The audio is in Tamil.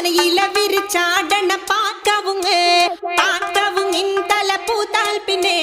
மனையில விரிச்சாடன பார்க்கவும் பார்க்கவும் இந்தல பூத்தால் பின்னே